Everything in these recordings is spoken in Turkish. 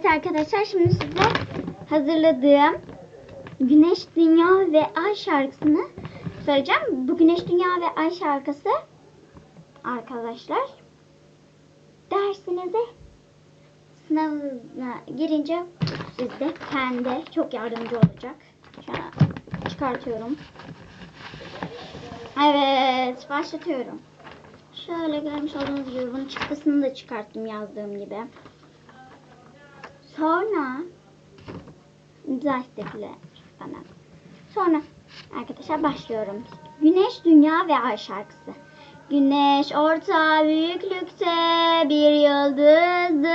Evet arkadaşlar şimdi size hazırladığım Güneş, Dünya ve Ay şarkısını söyleyeceğim. Bu Güneş, Dünya ve Ay şarkısı arkadaşlar dersinize sınavına girince sizde kendi çok yardımcı olacak. Şu an çıkartıyorum. Evet başlatıyorum. Şöyle görmüş olduğunuz gibi bunun çıktısını da çıkarttım yazdığım gibi. Sonra istediler bana. Sonra arkadaşlar başlıyorum. Güneş, Dünya ve Ay şarkısı. Güneş orta büyüklükte bir yıldızdır.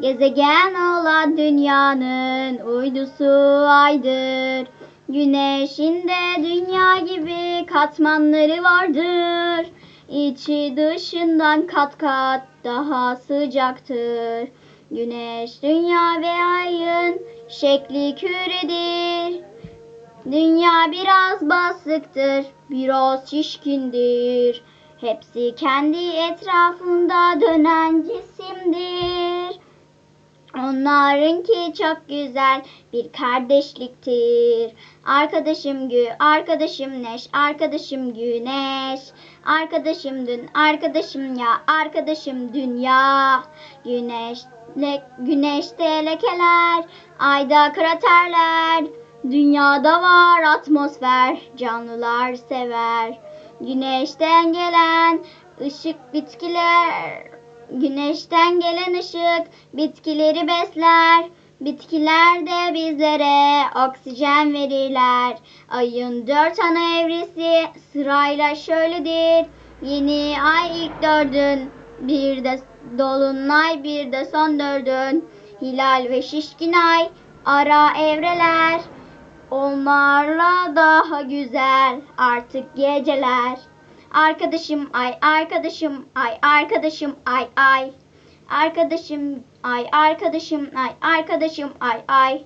Gezegen olan dünyanın uydusu aydır. Güneşin de dünya gibi katmanları vardır. İçi dışından kat kat daha sıcaktır. Güneş, dünya ve ayın şekli küredir. Dünya biraz basıktır, biraz şişkindir. Hepsi kendi etrafında dönen cisimdir. Onlarınki çok güzel bir kardeşliktir. Arkadaşım gü, arkadaşım neş, arkadaşım güneş. Arkadaşım dün, arkadaşım ya, arkadaşım dünya. Güneş, le, güneşte lekeler, ayda kraterler. Dünyada var atmosfer, canlılar sever. Güneşten gelen ışık bitkiler Güneşten gelen ışık bitkileri besler. Bitkiler de bizlere oksijen verirler. Ayın dört ana evresi sırayla şöyledir. Yeni ay ilk dördün, bir de dolunay, bir de son dördün. Hilal ve şişkin ay ara evreler. Onlarla daha güzel artık geceler. Arkadaşım ay, arkadaşım ay, arkadaşım ay ay. Arkadaşım ay, arkadaşım ay, arkadaşım ay ay.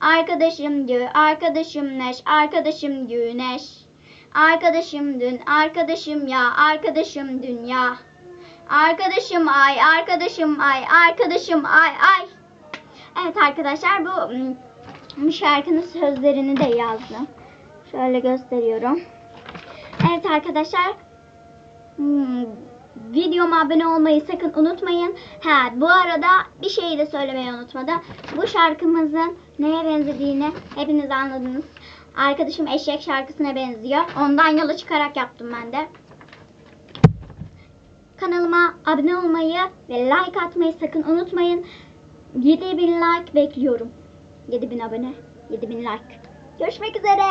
Arkadaşım gö, arkadaşım neş, arkadaşım güneş. Arkadaşım dün, arkadaşım ya, arkadaşım dünya. Arkadaşım ay, arkadaşım ay, arkadaşım ay ay. Evet arkadaşlar bu, hmm, bu şarkının sözlerini de yazdım. Şöyle gösteriyorum. Evet arkadaşlar. Hmm, videoma abone olmayı sakın unutmayın. Ha bu arada bir şeyi de söylemeyi unutmadım. Bu şarkımızın neye benzediğini hepiniz anladınız. Arkadaşım eşek şarkısına benziyor. Ondan yola çıkarak yaptım ben de. Kanalıma abone olmayı ve like atmayı sakın unutmayın. 7000 like bekliyorum. 7000 abone, 7000 like. Görüşmek üzere.